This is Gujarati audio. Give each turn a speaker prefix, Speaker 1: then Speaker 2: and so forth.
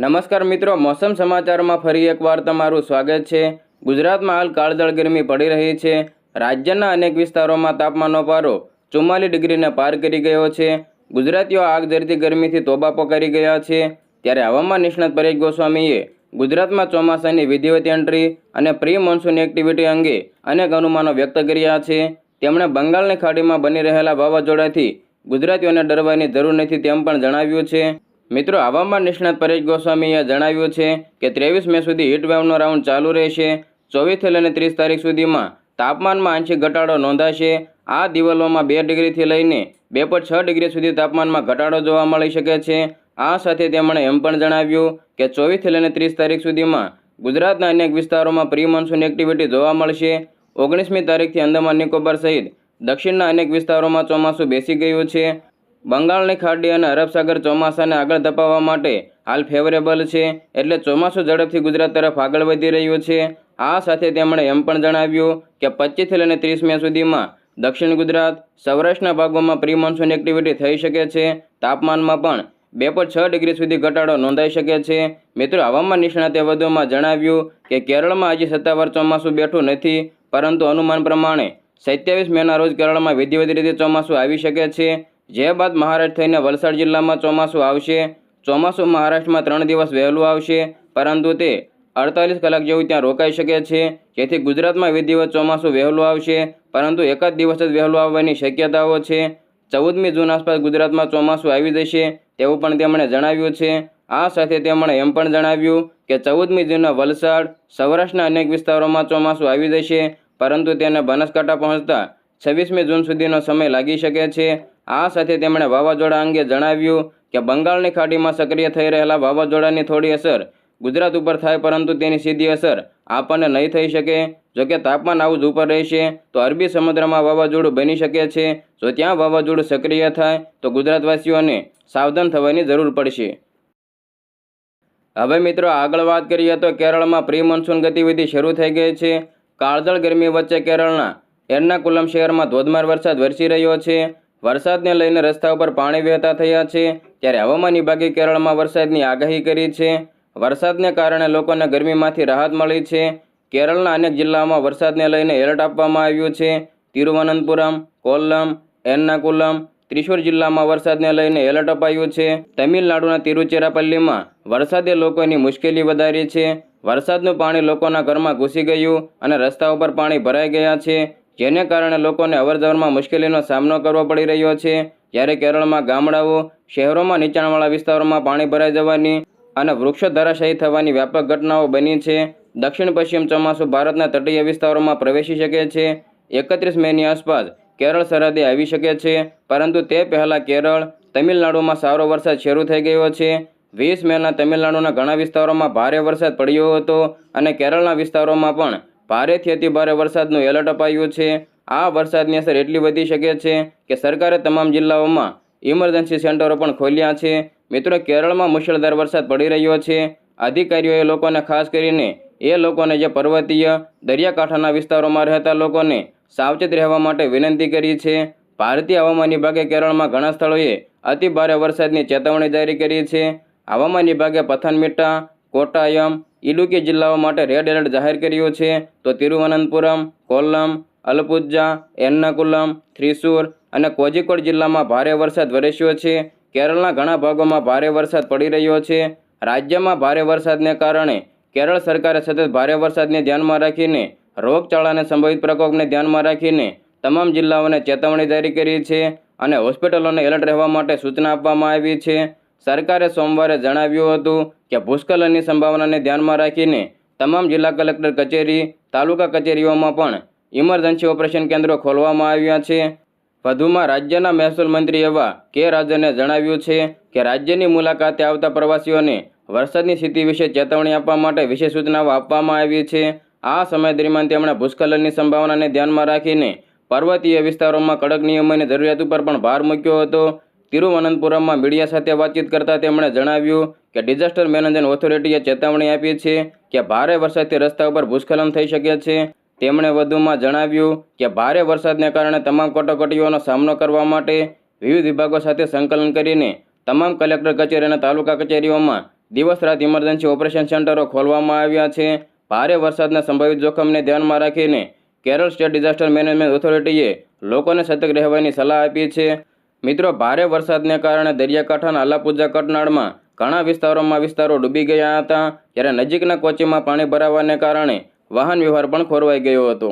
Speaker 1: નમસ્કાર મિત્રો, મોસમ સમાચારમાં ફરી એકવાર તમારું સ્વાગત છે. ગુજરાતમાં હાલ કાળદળ ગરમી પડી રહી છે. રાજ્યના અનેક વિસ્તારોમાં તાપમાનનો પારો ચુમ્માલીસ ડિગ્રીને પાર કરી ગયો છે. ગુજરાતીઓ આગ ઝરતી ગરમીથી તોબા કરી ગયા છે. ત્યારે હવામાન નિષ્ણાત પરેશ ગોસ્વામીએ ગુજરાતમાં ચોમાસાની વિધિવત એન્ટ્રી અને પ્રી મોન્સૂન એક્ટિવિટી અંગે અનેક અનુમાનો વ્યક્ત કર્યા છે. તેમણે બંગાળની ખાડીમાં બની રહેલા વાવાઝોડાથી ગુજરાતીઓને ડરવાની જરૂર નથી તેમ પણ જણાવ્યું છે. મિત્રો હવામાન નિષ્ણાત પરેશ ગોસ્વામીએ જણાવ્યું છે કે ત્રેવીસ મે સુધી હીટવેવનો રાઉન્ડ ચાલુ રહેશે. ચોવીસથી લઈને ત્રીસ તારીખ સુધીમાં તાપમાનમાં આંશિક ઘટાડો નોંધાશે. આ દિવાલોમાં બે ડિગ્રીથી લઈને બે પોઈન્ટ છ ડિગ્રી સુધી તાપમાનમાં ઘટાડો જોવા મળી શકે છે. આ સાથે તેમણે એમ પણ જણાવ્યું કે ચોવીસથી લઈને ત્રીસ તારીખ સુધીમાં ગુજરાતના અનેક વિસ્તારોમાં પ્રી મોન્સૂન એક્ટિવિટી જોવા મળશે. ઓગણીસમી તારીખથી અંદમાન નિકોબાર સહિત દક્ષિણના અનેક વિસ્તારોમાં ચોમાસું બેસી ગયું છે. બંગાળની ખાડી અને અરબસાગર ચોમાસાને આગળ ધપાવવા માટે હાલ ફેવરેબલ છે, એટલે ચોમાસું ઝડપથી ગુજરાત તરફ આગળ વધી રહ્યું છે. આ સાથે તેમણે એમ પણ જણાવ્યું કે પચીસથી લઈને ત્રીસ મે સુધીમાં દક્ષિણ ગુજરાત, સૌરાષ્ટ્રના ભાગોમાં પ્રી મોન્સૂન એક્ટિવિટી થઈ શકે છે. તાપમાનમાં પણ બે પોઈન્ટ છ ડિગ્રી સુધી ઘટાડો નોંધાઈ શકે છે. મિત્રો, હવામાન નિષ્ણાતે વધુમાં જણાવ્યું કે કેરળમાં હજી સત્તાવાર ચોમાસું બેઠું નથી, પરંતુ અનુમાન પ્રમાણે સત્યાવીસ મેના રોજ કેરળમાં વિધિવત રીતે ચોમાસું આવી શકે છે. જે બાદ મહારાષ્ટ્ર થઈને વલસાડ જિલ્લામાં ચોમાસું આવશે. ચોમાસું મહારાષ્ટ્રમાં ત્રણ દિવસ વહેલું આવશે, પરંતુ તે અડતાલીસ કલાક જેવું ત્યાં રોકાઈ શકે છે. જેથી ગુજરાતમાં વિધિવત ચોમાસું વહેલું આવશે, પરંતુ એક જ દિવસ જ વહેલું આવવાની શક્યતાઓ છે. ચૌદમી જૂન આસપાસ ગુજરાતમાં ચોમાસું આવી જશે તેવું પણ તેમણે જણાવ્યું છે. આ સાથે તેમણે એમ પણ જણાવ્યું કે ચૌદમી જૂનના વલસાડ, સૌરાષ્ટ્રના અનેક વિસ્તારોમાં ચોમાસું આવી જશે, પરંતુ તેને બનાસકાંઠા પહોંચતા છવ્વીસમી જૂન સુધીનો સમય લાગી શકે છે. આ સાથે તેમણે વાવાઝોડા અંગે જણાવ્યું કે બંગાળની ખાડીમાં સક્રિય થઈ રહેલા વાવાઝોડાની થોડી અસર ગુજરાત ઉપર થાય પરંતુ તેની સીધી અસર આપણને નહીં થઈ શકે. જોકે તાપમાન આવું જ ઉપર રહેશે, તો અરબી સમુદ્રમાં વાવાઝોડું બની શકે છે. જો ત્યાં વાવાઝોડું સક્રિય થાય, તો ગુજરાતવાસીઓને સાવધાન થવાની જરૂર પડશે. હવે મિત્રો આગળ વાત કરીએ તો કેરળમાં પ્રી મોન્સૂન ગતિવિધિ શરૂ થઈ ગઈ છે. કાળઝળ ગરમી વચ્ચે કેરળના એર્નાકુલમ શહેરમાં ધોધમાર વરસાદ વરસી રહ્યો છે. વરસાદને લઈને રસ્તા ઉપર પાણી વહેતા થયા છે. ત્યારે હવામાન વિભાગે કેરળમાં વરસાદની આગાહી કરી છે. વરસાદને કારણે લોકોને ગરમીમાંથી રાહત મળી છે. કેરળના અનેક જિલ્લાઓમાં વરસાદને લઈને એલર્ટ આપવામાં આવ્યું છે. તિરુવનંતપુરમ, કોલ્લમ, એર્નાકુલમ, ત્રિશુર જિલ્લામાં વરસાદને લઈને એલર્ટ અપાયું છે. તમિલનાડુના તિરુચેરાપલ્લીમાં વરસાદે લોકોની મુશ્કેલી વધારી છે. વરસાદનું પાણી લોકોના ઘરમાં ઘૂસી ગયું અને રસ્તા ઉપર પાણી ભરાઈ ગયા છે. જેને કારણે લોકોને અવરજવરમાં મુશ્કેલીનો સામનો કરવો પડી રહ્યો છે. જ્યારે કેરળમાં ગામડાઓ, શહેરોમાં નીચાણવાળા વિસ્તારોમાં પાણી ભરાઈ જવાની અને વૃક્ષો ધરાશાયી થવાની વ્યાપક ઘટનાઓ બની છે. દક્ષિણ પશ્ચિમ ચોમાસું ભારતના તટીય વિસ્તારોમાં પ્રવેશી શકે છે. એકત્રીસ મેની આસપાસ કેરળ સરહદે આવી શકે છે. પરંતુ તે પહેલાં કેરળ, તમિલનાડુમાં સારો વરસાદ શરૂ થઈ ગયો છે. વીસ મેના તમિલનાડુના ઘણા વિસ્તારોમાં ભારે વરસાદ પડ્યો હતો અને કેરળના વિસ્તારોમાં પણ ભારેથી અતિ ભારે વરસાદનું એલર્ટ અપાયું છે. આ વરસાદની અસર એટલી વધી શકે છે કે સરકારે તમામ જિલ્લાઓમાં ઇમરજન્સી સેન્ટરો પણ ખોલ્યા છે. મિત્રો, કેરળમાં મુશળધાર વરસાદ પડી રહ્યો છે. અધિકારીઓએ લોકોને ખાસ કરીને એ લોકોને જે પર્વતીય દરિયાકાંઠાના વિસ્તારોમાં રહેતા લોકોને સાવચેત રહેવા માટે વિનંતી કરી છે. ભારતીય હવામાન વિભાગે કેરળમાં ઘણા સ્થળોએ અતિ ભારે વરસાદની ચેતવણી જારી કરી છે. હવામાન વિભાગે પથનમિટ્ટા કોટ્ટાયમ ઇડુકી જિલ્લાઓ માટે રેડ એલર્ટ જાહેર કર્યું છે. તો તિરુવનંતપુરમ, કોલ્લમ અલપુઝા એર્નાકુલમ થ્રીસુર અને કોઝિકોડ જિલ્લામાં ભારે વરસાદ વરસ્યો છે. કેરળના ઘણા ભાગોમાં ભારે વરસાદ પડી રહ્યો છે. રાજ્યમાં ભારે વરસાદને કારણે કેરળ સરકારે સતત ભારે વરસાદને ધ્યાનમાં રાખીને રોગચાળાને સંભવિત પ્રકોપને ધ્યાનમાં રાખીને તમામ જિલ્લાઓને ચેતવણી જારી કરી છે અને હોસ્પિટલોને એલર્ટ રહેવા માટે સૂચના આપવામાં આવી છે. સરકારે સોમવારે જણાવ્યું હતું કે ભૂસ્ખલનની સંભાવનાને ધ્યાનમાં રાખીને તમામ જિલ્લા કલેક્ટર કચેરી, તાલુકા કચેરીઓમાં પણ ઇમરજન્સી ઓપરેશન કેન્દ્રો ખોલવામાં આવ્યા છે. વધુમાં રાજ્યના મહેસૂલ મંત્રી એવા કે રાજને જણાવ્યું છે કે રાજ્યની મુલાકાતે આવતા પ્રવાસીઓને વરસાદની સ્થિતિ વિશે ચેતવણી આપવા માટે વિશેષ સૂચનાઓ આપવામાં આવી છે. આ સમય દરમિયાન તેમણે ભૂસ્ખલનની સંભાવનાને ધ્યાનમાં રાખીને પર્વતીય વિસ્તારોમાં કડક નિયમોની જરૂરિયાત ઉપર પણ ભાર મૂક્યો હતો. તિરુવનંતપુરમમાં મીડિયા સાથે વાતચીત કરતાં તેમણે જણાવ્યું કે ડિઝાસ્ટર મેનેજમેન્ટ ઓથોરિટીએ ચેતવણી આપી છે કે ભારે વરસાદથી રસ્તા ઉપર ભૂસ્ખલન થઈ શકે છે. તેમણે વધુમાં જણાવ્યું કે ભારે વરસાદને કારણે તમામ કટોકટીઓનો સામનો કરવા માટે વિવિધ વિભાગો સાથે સંકલન કરીને તમામ કલેક્ટર કચેરી અને તાલુકા કચેરીઓમાં દિવસ રાત ઇમરજન્સી ઓપરેશન સેન્ટરો ખોલવામાં આવ્યા છે. ભારે વરસાદના સંભવિત જોખમને ધ્યાનમાં રાખીને કેરળ સ્ટેટ ડિઝાસ્ટર મેનેજમેન્ટ ઓથોરિટીએ લોકોને સતર્ક રહેવાની સલાહ આપી છે. મિત્રો, ભારે વરસાદને કારણે દરિયાકાંઠાના અલાપુજા કટનાળમાં ઘણા વિસ્તારોમાં વિસ્તારો ડૂબી ગયા હતા. ત્યારે નજીકના કોચીમાં પાણી ભરાવાને કારણે વાહન વ્યવહાર પણ ખોરવાઈ ગયો હતો.